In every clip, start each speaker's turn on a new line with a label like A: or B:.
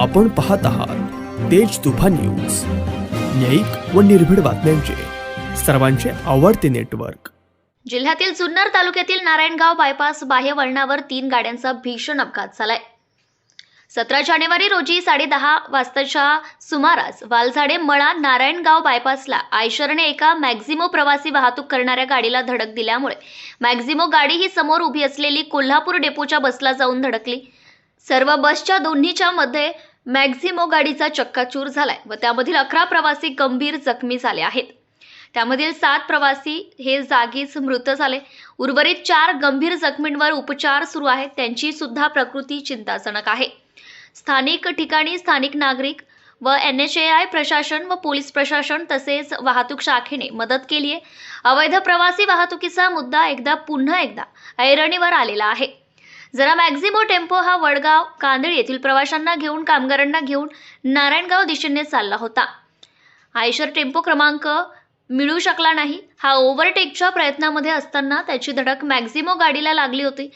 A: आपण पाहत आहात तेज तुफा न्यूज. न्यायिक व निर्भीड बातम्यांचे. सर्वांचे आवडते नेटवर्क.
B: जिल्ह्यातील जुन्नर तालुक्यातील नारायणगाव बायपास बाह्य वळणावर तीन गाड्यांचा भीषण अपघात झालाय. सतरा जानेवारी रोजी साडेदहा वाजताच्या सुमारास वालझाडे मळा नारायणगाव बायपासला आयशरने एका मॅक्झिमो प्रवासी वाहतूक करणाऱ्या गाडीला धडक दिल्यामुळे मॅक्झिमो गाडी ही समोर उभी असलेली कोल्हापूर डेपोच्या बसला जाऊन धडकली. सर्व बसच्या दोन्हीच्या मध्ये मॅक्झिमो गाडीचा चक्काचूर झालाय व त्यामधील अकरा प्रवासी गंभीर जखमी झाले आहेत. त्यामधील सात प्रवासी हे जागीच मृत झाले. उर्वरित चार गंभीर जखमींवर उपचार सुरू आहेत. त्यांची सुद्धा प्रकृती चिंताजनक आहे. स्थानिक ठिकाणी स्थानिक नागरिक व एन एच ए आय प्रशासन व पोलीस प्रशासन तसेच वाहतूक शाखेने मदत केली आहे अवैध प्रवासी वाहतुकीचा मुद्दा एकदा पुन्हा एकदा ऐरणीवर आलेला आहे. जरा मॅक्झिमो टेम्पो हा वडगाव कांदळ येथील प्रवाशांना घेऊन कामगारांना घेऊन नारायणगाव दिशेने चालला होता. आयशर टेम्पो क्रमांक मिळू शकला नाही. हा ओव्हरटेकच्या प्रयत्नामध्ये असताना त्याची धडक मॅक्झिमो गाडीला लागली होती.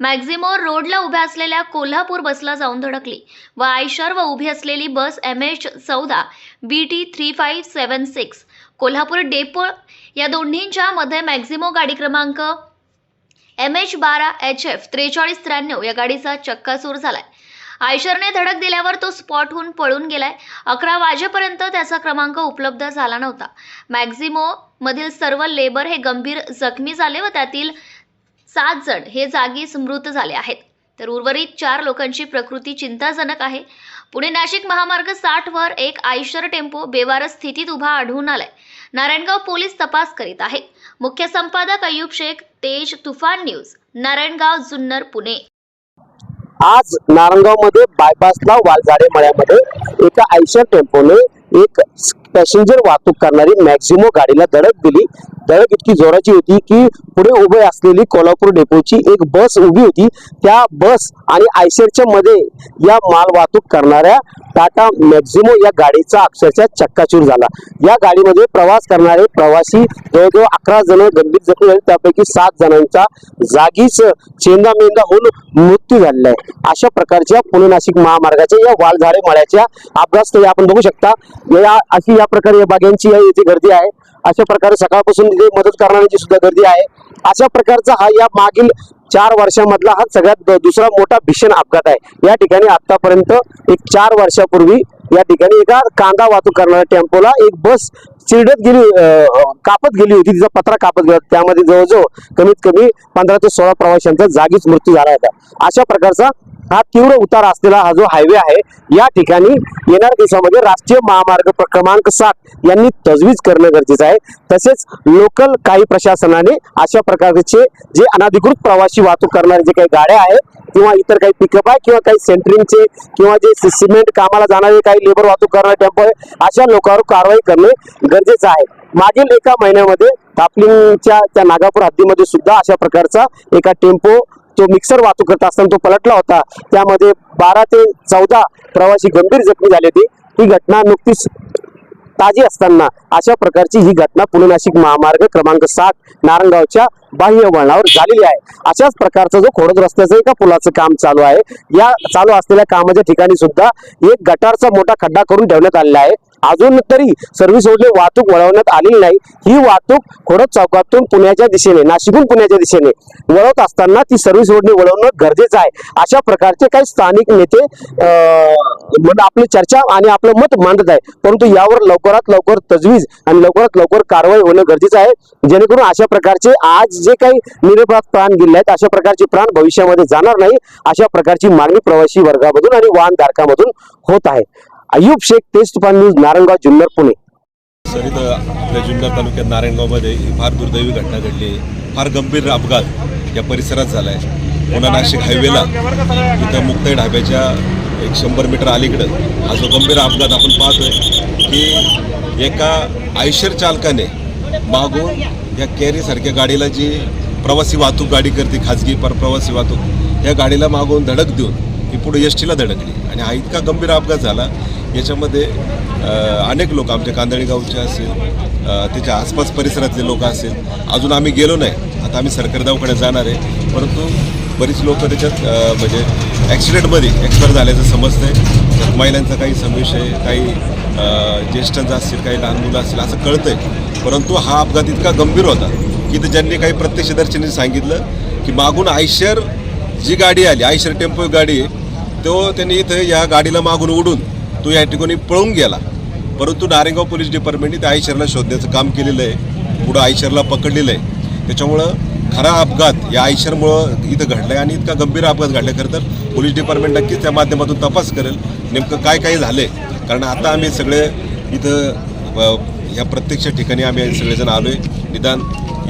B: मॅक्झिमो रोडला उभ्या असलेल्या कोल्हापूर बसला जाऊन धडकली व आयशर व उभी असलेली बस एम एच चौदा B T three five seven six Kolhapur depot या दोन्हींच्या मध्ये मॅक्झिमो गाडी क्रमांक एम एच बारा एच एफ त्रेचाळीस त्र्याण्णव या गाडीचा चक्काचूर झालाय. आयशरने धडक दिल्यावर तो स्पॉटहून पळून गेलाय. अकरा वाजेपर्यंत त्याचा क्रमांक उपलब्ध झाला नव्हता. मॅक्झिमो मधील सर्व लेबर हे गंभीर जखमी झाले व त्यातील सात जण हे जागीच मृत झाले आहेत. तर उर्वरित चार लोकांची प्रकृती चिंताजनक आहे. पुणे नाशिक महामार्ग साठ वर एक आयशर टेम्पो बेवारस स्थितीत उभा आढळून आलाय. नारायणगाव पोलीस तपास करीत आहे मुख्य संपादक अयुब शेख तेज तुफान न्यूज नारायणगाव जुन्नर पुणे.
C: आज नारंगावमध्ये बायपासला वालझाडे मळ्यामध्ये एका आयशर टेम्पोने एक पॅसेंजर वाहतूक करणारी मॅक्झिमो गाडीला धडक दिली. धडक इतकी जोराची होती की पुढे उभे असलेली कोल्हापूर डेपोची एक बस उभी होती. त्या बस आणि आयशरच्या मध्ये या माल वाहतूक करणाऱ्या टाटा मॅक्झिमो या गाडीचा अक्षरशः चक्काचूर झाला. या गाडीमध्ये प्रवास करणारे प्रवासी जवळजवळ अकरा जण गंभीर जखमी झाले. त्यापैकी सात जणांचा जागीच चेंदामेंदा होऊन मृत्यू झालेला आहे. अशा प्रकारच्या पुणे नाशिक महामार्गाच्या या वालझाडे मळ्याच्या अपघातस्थळी आपण बघू शकता. या अशी या प्रकारे या बाग्यांची इथे गर्दी आहे. अशा प्रकारे सकाळपासून तिथे मदत करणाऱ्यांची सुद्धा गर्दी आहे. अशा प्रकारचा हा या मागील चार वर्षामधला हा सगळ्यात दुसरा मोठा भीषण अपघात आहे. या ठिकाणी आतापर्यंत एक चार वर्षापूर्वी या ठिकाणी एका कांदा वाहतूक करणाऱ्या टेम्पोला एक बस चिरडत गेली कापत गेली होती. तिचा पत्रा कापत गेला. त्यामध्ये जवळजवळ कमीत कमी पंधरा ते सोळा प्रवाशांचा जागीच मृत्यू झाला होता. अशा प्रकारचा हा तीव्र उतार असलेला हा जो हायवे आहे या ठिकाणी येणाऱ्या दिवसामध्ये राष्ट्रीय महामार्ग क्रमांक सात यांनी तजवीज करणं गरजेचं आहे. तसेच लोकल काही प्रशासनाने अशा प्रकारचे जे अनाधिकृत प्रवासी वाहतूक करणारे जे काही गाड्या आहेत किंवा इतर काही पिकअप आहे किंवा काही सेंटरिंगचे किंवा जे सिमेंट कामाला जाणारे काही लेबर वाहतूक करणारे टेम्पो आहे अशा लोकांवर कारवाई करणे गरजेचं आहे. मागील एका महिन्यामध्ये तापलिंगच्या त्या नागापूर हद्दीमध्ये सुद्धा अशा प्रकारचा एका टेम्पो जो मिक्सर वाहतूक करत असताना तो पलटला होता त्यामध्ये बारा ते चौदा प्रवासी गंभीर जखमी झाले होते. ही घटना नुकतीच ताजी असताना अशा प्रकारची ही घटना पुणे नाशिक महामार्ग क्रमांक सात नारंगावच्या बाह्य वळणावर झालेली आहे. अशाच प्रकारचा जो खोडद रस्त्याचं एका पुलाचं काम चालू आहे. या चालू असलेल्या कामाच्या ठिकाणी सुद्धा एक गटारचा मोठा खड्डा करून ठेवण्यात आलेला आहे. अजून तरी सर्व्हिस रोडने वाहतूक वळवण्यात आलेली नाही. ही वाहतूक खोडत चौकातून पुण्याच्या दिशेने नाशिकहून पुण्याच्या दिशेने वळवत असताना ती सर्व्हिस रोडने वळवणं गरजेचं आहे. अशा प्रकारचे काही स्थानिक नेते म्हणजे आपली चर्चा आणि आपलं मत मांडत आहे परंतु यावर लवकरात लवकर तजवीज आणि लवकरात लवकर कारवाई होणं गरजेचं आहे. जेणेकरून अशा प्रकारचे आज जे काही निरपराध प्राण गेले आहेत अशा प्रकारचे प्राण भविष्यामध्ये जाणार नाही अशा प्रकारची मागणी प्रवासी वर्गामधून आणि वाहनधारकामधून होत आहे. अयुब शेख तेज तुफान न्यूज नारंगाव जुन्नर पुणे.
D: सरित आपल्या जुन्नर तालुक्यात नारायणगावमध्ये फार दुर्दैवी घटना घडली फार गंभीर अपघात या परिसरात झाला आहे पुणे नाशिक हायवेला इथं मुक्ताई ढाब्याच्या एक शंभर मीटर अलीकडं हा जो गंभीर अपघात आपण पाहतोय की एका आयशर चालकाने मागून या कॅरीसारख्या गाडीला जी प्रवासी वाहतूक गाडी करते खाजगी पर प्रवासी वाहतूक या गाडीला मागून धडक देऊन ती पुढे एस टीला धडकली. आणि हा इतका गंभीर अपघात झाला याच्यामध्ये अनेक लोक आमच्या कांदळी गावचे असेल त्याच्या आसपास परिसरातले लोक असेल अजून आम्ही गेलो नाही. आता आम्ही सरकारी दवाखान्यात जाणार आहे. परंतु बरीच लोक त्याच्यात म्हणजे ॲक्सिडेंटमध्ये एक्सपायर झाल्याचं समजतंय. आहे महिलांचा काही संशय काही ज्येष्ठांचा असतील काही लहान मुलं असतील असं कळतंय. परंतु हा अपघात इतका गंभीर होता की तर ज्यांनी काही प्रत्यक्षदर्शनी सांगितलं की मागून आयशर जी गाडी आली आयशर टेम्पो गाडी तो त्यांनी इथं या गाडीला मागून उडून तो या ठिकाणी पळून गेला. परंतु नारेगाव पोलीस डिपार्टमेंटने त्या आयशरला शोधण्याचं काम केलेलं आहे. पुढं आयशरला पकडलेलं आहे. त्याच्यामुळं खरा अपघात या आयशरमुळं इथं घडला आहे आणि इतका गंभीर अपघात घडला खरं तर पोलीस डिपार्टमेंट नक्कीच त्या माध्यमातून तपास करेल नेमकं काय काय झालंय. कारण आता आम्ही सगळे इथं ह्या प्रत्यक्ष ठिकाणी आम्ही सगळेजण आलो आहे निदान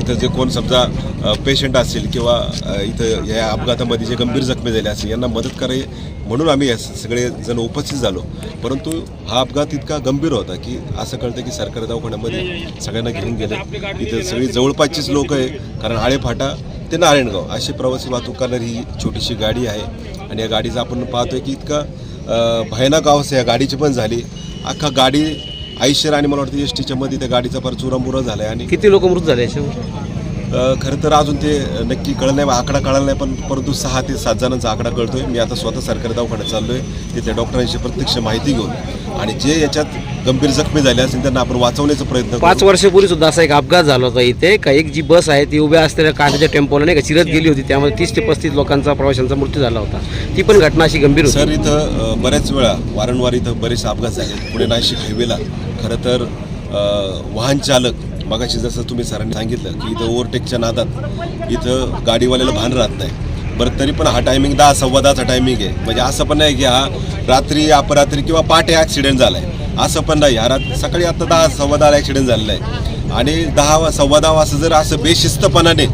D: इथं जे कोण समजा पेशंट असतील किंवा इथं या अपघातामध्ये जे गंभीर जखमी झाले असतील यांना मदत करावी म्हणून आम्ही या सगळे जण उपस्थित झालो. परंतु हा अपघात इतका गंभीर होता की असं कळतं की सरकारी दवाखान्यामध्ये सगळ्यांना घेऊन गेले. इथं सगळी जवळपासचीच लोक आहे कारण आळेफाटा ते नारायणगाव अशी प्रवासी वाहतूक करणारी ही छोटीशी गाडी आहे. आणि या गाडीचं आपण पाहतोय की इतका भयानक अवस्था या गाडीची पण झाली. अख्खा गाडी आयशर आणि मला वाटतं एस टीच्या मध्ये त्या गाडीचा फार चुरामुरा झाला आणि
E: किती लोक मृत झाले याच्यावर?
D: खरं तर अजून ते नक्की कळलं नाही आकडा कळला नाही पण परंतु सहा ते सात जणांचा आकडा कळतोय. मी आता स्वतः सरकारी दवाखान्यात चाललोय तिथल्या डॉक्टरांशी प्रत्यक्ष माहिती घेऊन आणि जे याच्यात गंभीर जखमी झाले असतील त्यांना आपण वाचवण्याचा प्रयत्न
E: पाच. वर्षापूर्वी सुद्धा असा एक अपघात झाला होता इथे. का एक जी बस आहे ती उभ्या असलेल्या काचाच्या टेम्पोला नाही का चिरत गेली होती. त्यामध्ये तीस ते पस्तीस लोकांचा प्रवाशांचा मृत्यू झाला होता. ती पण घटना अशी गंभीर
D: सर इथं बऱ्याच वेळा वारंवार इथं बरेचसे अपघात झाले. पुणे नाशिक हायवेला. खरं तर वाहन चालक मगाशी जसं तुम्ही सरांनी सांगितलं की इथं ओव्हरटेकच्या नादात इथं गाडीवाल्याला भान राहत नाही. बरं तरी पण हा टायमिंग दहा सव्वा दहाचा टायमिंग आहे. म्हणजे असं पण नाही की हा रात्री अपरात्री किंवा पहाटे ॲक्सिडेंट झाला आहे असं पण नाही. हा रात सकाळी आता दहा सव्वा दहाला ॲक्सिडेंट झालेला आहे. आणि दहा वा- सव्वा दहा वाजता जर असं बेशिस्तपणाने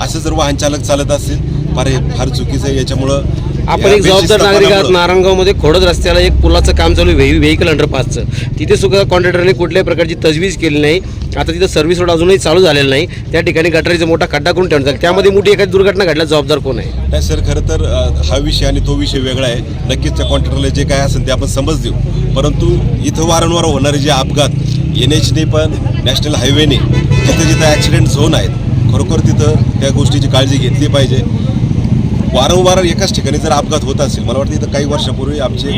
D: असं जर वाहन चालक चालत असेल फार फार चुकीचं आहे. याच्यामुळं
E: आपण एक जबाबदार नागरिक आहात. नारायणगावमध्ये खोडद रस्त्याला एक पुलाचं काम चालू आहे व्हेकल अंडरपासचं तिथे सुद्धा कॉन्ट्रॅक्टरने कुठल्याही प्रकारची तजवीज केली नाही. आता तिथं सर्व्हिस रोड अजूनही चालू झालेला नाही. त्या ठिकाणी गटारीचा मोठा खड्डा करून ठेवण्यात त्यामध्ये मोठी एखादी दुर्घटना घडल्यास जबाबदार कोण आहे?
D: नाही सर खरं तर हा विषय आणि तो विषय वेगळा आहे. नक्कीच त्या कॉन्ट्रॅक्टरला जे काय असेल ते आपण समज देऊ. परंतु इथं वारंवार होणारे जे अपघात एन एचने पण नॅशनल हायवेने जिथं जिथं ॲक्सिडेंट झोन आहेत खरोखर तिथं त्या गोष्टीची काळजी घेतली पाहिजे. वारंवार एकाच ठिकाणी जर अपघात होत असेल मला वाटतं इथं काही वर्षापूर्वी आमचे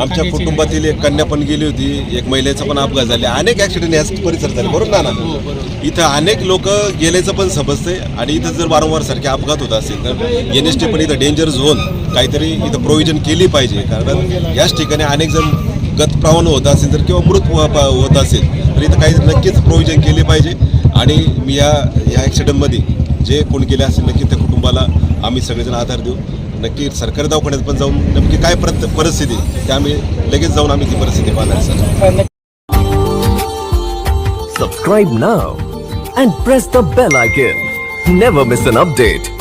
D: आमच्या कुटुंबातील एक कन्या पण गेली होती एक महिलेचा पण अपघात झाले. अनेक ॲक्सिडेंट याच परिसरात झाले बरोबर ना ना इथं अनेक लोक गेल्याचं पण समजते आणि इथं जर वारंवार सारखे अपघात होत असेल तर एन एस टी पण इथं डेंजर झोन काहीतरी इथं प्रोव्हिजन केली पाहिजे. कारण याच ठिकाणी अनेक जण गतप्रावण होत असेल तर किंवा मृत हो- होत असेल तर इथं काही नक्कीच प्रोव्हिजन केली पाहिजे. आणि मी या या ॲक्सिडेंटमध्ये जे कोण गेले असेल नक्की त्या कुटुंबाला आम्ही सगळेजण आधार देऊ. नक्की सरकारी दवाखान्यात पण जाऊन नक्की काय परिस्थिती ते आम्ही लगेच जाऊन आम्ही ती परिस्थिती पाहणार sir.
F: Subscribe now and press the bell icon never miss an update